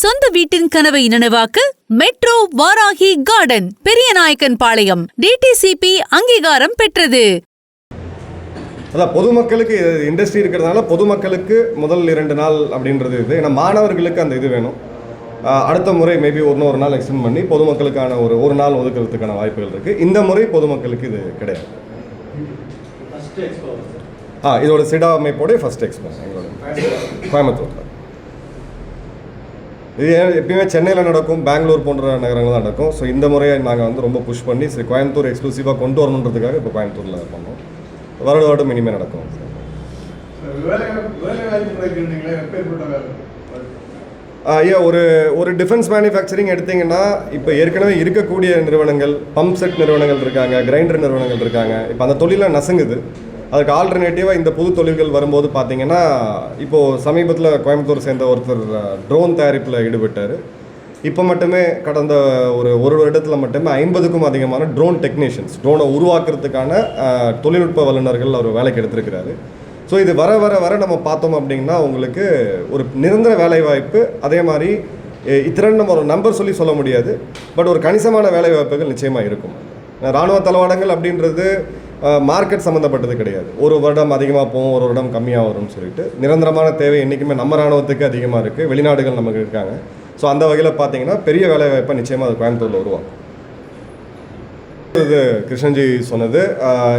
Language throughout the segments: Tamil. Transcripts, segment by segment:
சொந்த வீட்டின் கனவை நனவாக்க metro Varahi garden Periyanaickenpalayam DTCP அங்கீகாரம் பெற்றது. அதான் பொதுமக்களுக்கு இண்டஸ்ட்ரி இருக்கிறதுனால பொதுமக்களுக்கு முதல் இரண்டு நாள் அப்படின்றது இது. ஏன்னா மாணவர்களுக்கு அந்த இது வேணும். அடுத்த முறை மேபி ஒரு ஒரு நாள் எக்ஸ்டெண்ட் பண்ணி பொதுமக்களுக்கான ஒரு ஒரு நாள் ஒதுக்கிறதுக்கான வாய்ப்புகள் இருக்குது இந்த முறை பொதுமக்களுக்கு இது கிடையாது. ஆ இதோட சிடா அமைப்போடைய ஃபர்ஸ்ட் எக்ஸ்போ எங்களோட கோயம்புத்தூரில். இது எப்பயுமே சென்னையில் நடக்கும் பெங்களூர் போன்ற நகரங்கள் தான் நடக்கும். ஸோ இந்த முறையை நாங்கள் வந்து ரொம்ப புஷ் பண்ணி சரி கோயம்புத்தூர் எக்ஸ்க்ளூசிவாக கொண்டு வரணுன்றதுக்காக இப்போ கோயம்புத்தூரில் பண்ணோம் வருட வருடம் இனிமேல் நடக்கும். ஐயா ஒரு ஒரு டிஃபென்ஸ் மேனுஃபேக்சரிங் எடுத்தீங்கன்னா இப்போ ஏற்கனவே இருக்கக்கூடிய நிறுவனங்கள் பம்ப் செட் நிறுவனங்கள் இருக்காங்க கிரைண்டர் நிறுவனங்கள் இருக்காங்க. இப்போ அந்த தொழிலாம் நசுங்குது. அதுக்கு ஆல்டர்னேட்டிவாக இந்த புது தொழில்கள் வரும்போது பார்த்தீங்கன்னா இப்போது சமீபத்தில் கோயம்புத்தூர் சேர்ந்த ஒருத்தர் ட்ரோன் தயாரிப்பில் ஈடுபட்டார். இப்போ மட்டுமே கடந்த ஒரு ஒரு வருடத்தில் மட்டுமே ஐம்பதுக்கும் அதிகமான ட்ரோன் டெக்னீஷியன்ஸ் ட்ரோனை உருவாக்குறதுக்கான தொழில்நுட்ப வல்லுநர்கள் அவர் வேலைக்கு எடுத்திருக்கிறாரு. ஸோ இது வர வர வர நம்ம பார்த்தோம் அப்படின்னா உங்களுக்கு ஒரு நிரந்தர வேலைவாய்ப்பு அதே மாதிரி எ- இத்திறன் நம்ம ஒரு நம்பர் சொல்லி சொல்ல முடியாது பட் ஒரு கணிசமான வேலைவாய்ப்புகள் நிச்சயமாக இருக்கும். இராணுவ தளவாடங்கள் அப்படின்றது மார்க்கெட் சம்மந்தப்பட்டது கிடையாது. ஒரு வருடம் அதிகமாக போகும் ஒரு வருடம் கம்மியாக வரும்னு சொல்லிட்டு நிரந்தரமான தேவை என்றைக்குமே நம்ம இராணுவத்துக்கு அதிகமாக இருக்குது வெளிநாடுகள் நமக்கு இருக்காங்க. ஸோ அந்த வகையில் பார்த்தீங்கன்னா பெரிய வேலைவாய்ப்பை நிச்சயமாக அது கோயம்புத்தூரில் உருவாக்கும். இது கிருஷ்ணன்ஜி சொன்னது.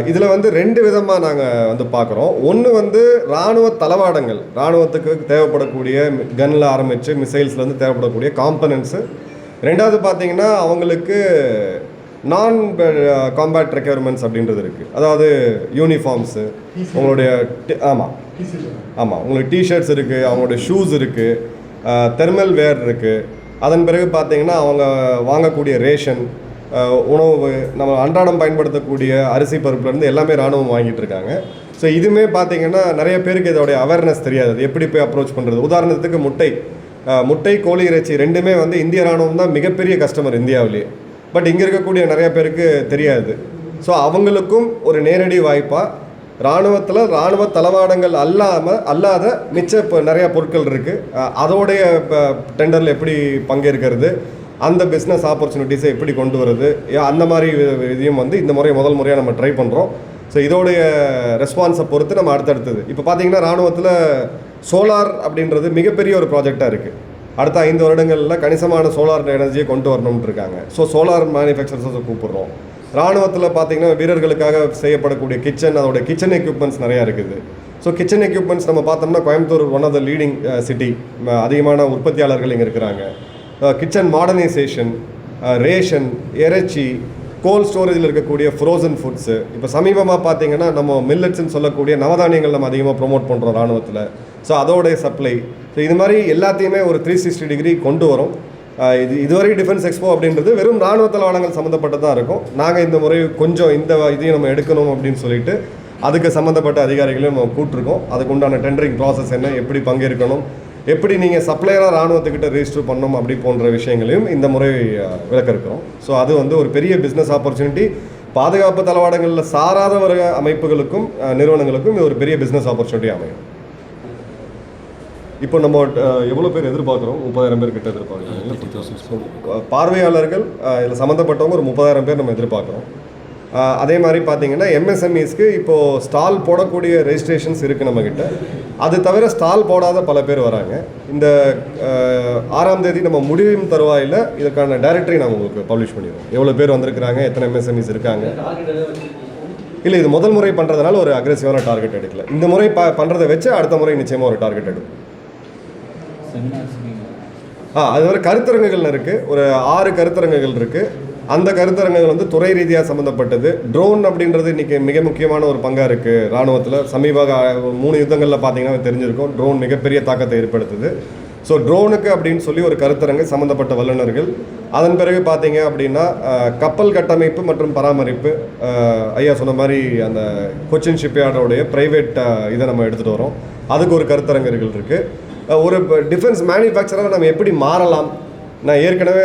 இதில் வந்து ரெண்டு விதமாக நாங்கள் வந்து பார்க்குறோம் ஒன்று வந்து இராணுவ தளவாடங்கள். இராணுவத்துக்கு தேவைப்படக்கூடிய கன்னில் ஆரம்பித்து மிசைல்ஸ்லேருந்து தேவைப்படக்கூடிய காம்பனன்ட்ஸு ரெண்டாவது பார்த்தீங்கன்னா அவங்களுக்கு நான் காம்பேட் ரெக்யர்மெண்ட்ஸ் அப்படின்றது இருக்குது அதாவது யூனிஃபார்ம்ஸு உங்களுடைய ஆமாம் ஆமாம் உங்களுக்கு டிஷர்ட்ஸ் இருக்குது அவங்களுடைய ஷூஸ் இருக்குது தெர்மல் வேர் இருக்குது அதன் பிறகு பார்த்தீங்கன்னா அவங்க வாங்கக்கூடிய ரேஷன் உணவு நம்ம அன்றாடம் பயன்படுத்தக்கூடிய அரிசி பருப்புலேருந்து எல்லாமே இராணுவம் வாங்கிட்டு இருக்காங்க. ஸோ இதுவுமே பார்த்தீங்கன்னா நிறைய பேருக்கு இதோடைய அவேர்னஸ் தெரியாது. அது எப்படி போய் அப்ரோச் பண்ணுறது உதாரணத்துக்கு முட்டை. முட்டை கோழி இறைச்சி ரெண்டுமே வந்து இந்திய இராணுவம் தான் மிகப்பெரிய கஸ்டமர் இந்தியாவிலேயே. பட் இங்கே இருக்கக்கூடிய நிறைய பேருக்கு தெரியாது. ஸோ அவங்களுக்கும் ஒரு நேரடி வாய்ப்பாக இராணுவத்தில் இராணுவ தளவாடங்கள் அல்லாமல் அல்லாத மிச்ச இப்போ நிறையா பொருட்கள் இருக்குது அதோடைய இப்போ டெண்டரில் எப்படி பங்கேற்கிறது அந்த பிஸ்னஸ் ஆப்பர்ச்சுனிட்டிஸை எப்படி கொண்டு வருது அந்த மாதிரி இதையும் வந்து இந்த முறை முதல் முறையாக நம்ம ட்ரை பண்ணுறோம் ஸோ இதோடைய ரெஸ்பான்ஸை பொறுத்து நம்ம அடுத்தடுத்தது. இப்போ பார்த்தீங்கன்னா இராணுவத்தில் சோலார் அப்படின்றது மிகப்பெரிய ஒரு ப்ராஜெக்டாக இருக்குது அடுத்த ஐந்து வருடங்களில் கணிசமான சோலார் எனர்ஜியை கொண்டு வரணும்னு இருக்காங்க. ஸோ சோலார் மேனுஃபேக்சர்ஸை கூப்பிட்றோம். இராணுவத்தில் பார்த்தீங்கன்னா வீரர்களுக்காக செய்யப்படக்கூடிய கிச்சன் அதோட கிச்சன் எக்யூப்மெண்ட்ஸ் நிறையா இருக்குது. ஸோ கிச்சன் எக்யூப்மெண்ட்ஸ் நம்ம பார்த்தோம்னா Coimbatore one of the leading city அதிகமான உற்பத்தியாளர்கள் இங்கே இருக்கிறாங்க. கிச்சன் மாடர்னைசேஷன் ரேஷன் இறைச்சி கோல்ட் ஸ்டோரேஜில் இருக்கக்கூடிய ஃப்ரோசன் ஃபுட்ஸு இப்போ சமீபமாக பார்த்தீங்கன்னா நம்ம மில்லட்ஸ்ன்னு சொல்லக்கூடிய நவதானியங்கள் நம்ம அதிகமாக ப்ரொமோட் பண்ணுறோம் ராணுவத்தில். ஸோ அதோடைய சப்ளை ஸோ இது மாதிரி எல்லாத்தையுமே ஒரு த்ரீ சிக்ஸ்டி டிகிரி கொண்டு வரும். இது இதுவரை டிஃபென்ஸ் எக்ஸ்போ அப்படின்றது வெறும் ராணுவ தளவாடங்கள் சம்மந்தப்பட்டதாக தான் இருக்கும். நாங்கள் இந்த முறை கொஞ்சம் இந்த இதையும் நம்ம எடுக்கணும் அப்படின்னு சொல்லிட்டு அதுக்கு சம்மந்தப்பட்ட அதிகாரிகளையும் நம்ம கூட்டிருக்கோம். அதுக்கு உண்டான டெண்டரிங் ப்ராசஸ் என்ன எப்படி பங்கேற்கணும் எப்படி நீங்கள் சப்ளையராக ராணுவத்துக்கிட்ட ரிஜிஸ்டர் பண்ணணும் அப்படி போன்ற விஷயங்களையும் இந்த முறை விளக்க இருக்கிறோம் ஸோ அது வந்து ஒரு பெரிய பிஸ்னஸ் ஆப்பர்ச்சுனிட்டி பாதுகாப்பு தளவாடங்களில் சாராத வர்க்க அமைப்புகளுக்கும் நிறுவனங்களுக்கும் இது ஒரு பெரிய பிஸ்னஸ் ஆப்பர்ச்சுனிட்டி அமையும். இப்போ நம்ம எவ்வளோ பேர் எதிர்பார்க்குறோம்? முப்பதாயிரம் பேர் கிட்ட எதிர்பார்க்குறோம். பார்வையாளர்கள் இதில் சம்மந்தப்பட்டவங்க ஒரு முப்பதாயிரம் பேர் நம்ம எதிர்பார்க்குறோம். அதே மாதிரி பார்த்தீங்கன்னா எம்எஸ்எம்இஸ்க்கு இப்போது ஸ்டால் போடக்கூடிய ரெஜிஸ்ட்ரேஷன்ஸ் இருக்குது நம்மக்கிட்ட அது தவிர ஸ்டால் போடாத பல பேர் வராங்க. இந்த ஆறாம் தேதி நம்ம முடிவும் தருவாயில் இதுக்கான டைரக்டரி நம்ம உங்களுக்கு பப்ளிஷ் பண்ணிடுவோம் எவ்வளோ பேர் வந்திருக்கிறாங்க எத்தனை எம்எஸ்எம்இஸ் இருக்காங்க. இல்லை இது முதல் முறை பண்ணுறதுனால ஒரு அக்ரெசிவான டார்கெட் எடுக்கல. இந்த முறை ப பண்ணுறதை வச்சு அடுத்த முறை நிச்சயமாக ஒரு டார்கெட் எடுக்கும் ஆ அது மாதிரி கருத்தரங்குகள் இருக்குது ஒரு ஆறு கருத்தரங்குகள் இருக்குது அந்த கருத்தரங்குகள் வந்து துறை ரீதியாக சம்மந்தப்பட்டது ட்ரோன் அப்படின்றது இன்றைக்கி மிக முக்கியமான ஒரு பங்காக இருக்குது ராணுவத்தில் சமீப மூணு யுத்தங்களில் பார்த்தீங்கன்னா தெரிஞ்சிருக்கும். ட்ரோன் மிகப்பெரிய தாக்கத்தை ஏற்படுத்துது. ஸோ ட்ரோனுக்கு அப்படின்னு சொல்லி ஒரு கருத்தரங்கு சம்மந்தப்பட்ட வல்லுநர்கள். அதன் பிறகு பார்த்தீங்க அப்படின்னா கப்பல் கட்டமைப்பு மற்றும் பராமரிப்பு. ஐயா சொன்ன மாதிரி அந்த கொச்சின் ஷிப்யார்டோடைய ப்ரைவேட் இதை நம்ம எடுத்துகிட்டு வரோம். அதுக்கு ஒரு கருத்தரங்குகள் இருக்குது ஒரு டிஃபென்ஸ் மேனுஃபேக்சராக நம்ம எப்படி மாறலாம்? நான் ஏற்கனவே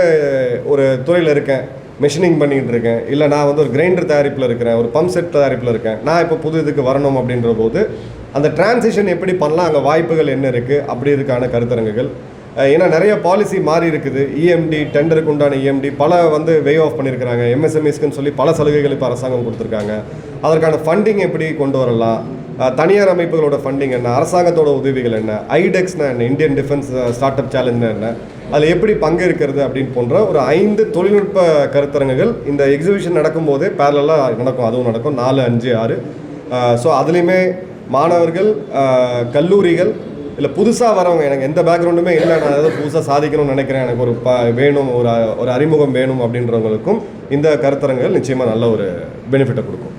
ஒரு துறையில் இருக்கேன். மெஷினிங் பண்ணிகிட்டு இருக்கேன். இல்லை நான் வந்து ஒரு கிரைண்டர் தயாரிப்பில் இருக்கிறேன். ஒரு பம்ப் செட் தயாரிப்பில் இருக்கேன். நான் இப்போ புது இதுக்கு வரணும் அப்படின்ற போது அந்த டிரான்சிஷன் எப்படி பண்ணலாம்? அங்கே வாய்ப்புகள் என்ன இருக்குது அப்படி இதுக்கான கருத்தரங்குகள். ஏன்னா நிறைய பாலிசி மாறி இருக்குது. இஎம்டி டெண்டருக்கு உண்டான இஎம்டி பல வந்து வே ஆஃப் பண்ணியிருக்கிறாங்க எம்எஸ்எம்இஸ்க்குன்னு சொல்லி பல சலுகைகள் இப்போ அரசாங்கம் கொடுத்துருக்காங்க. அதற்கான ஃபண்டிங் எப்படி கொண்டு வரலாம்? தனியார் அமைப்புகளோட ஃபண்டிங் என்ன? அரசாங்கத்தோட உதவிகள் என்ன? ஐடெக்ஸ்னா என்ன? இந்தியன் டிஃபென்ஸ் ஸ்டார்ட் அப் சேலஞ்சுனா என்ன? அதில் எப்படி பங்கேற்கிறது அப்படின்னு போன்ற ஒரு ஐந்து தொழில்நுட்ப கருத்தரங்குகள் இந்த எக்ஸிபிஷன் நடக்கும்போதே பேரலாக நடக்கும். அதுவும் நடக்கும். நாலு அஞ்சு ஆறு. ஸோ அதுலேயுமே மாணவர்கள் கல்லூரிகள் இல்லை புதுசாக வரவங்க எனக்கு எந்த பேக்ரவுண்டுமே இல்லை. நான் ஏதாவது புதுசாக சாதிக்கணும்னு நினைக்கிறேன். எனக்கு ஒரு ப வேணும் ஒரு ஒரு அறிமுகம் வேணும் அப்படின்றவங்களுக்கும் இந்த கருத்தரங்குகள் நிச்சயமாக நல்ல ஒரு பெனிஃபிட்டை கொடுக்கும்.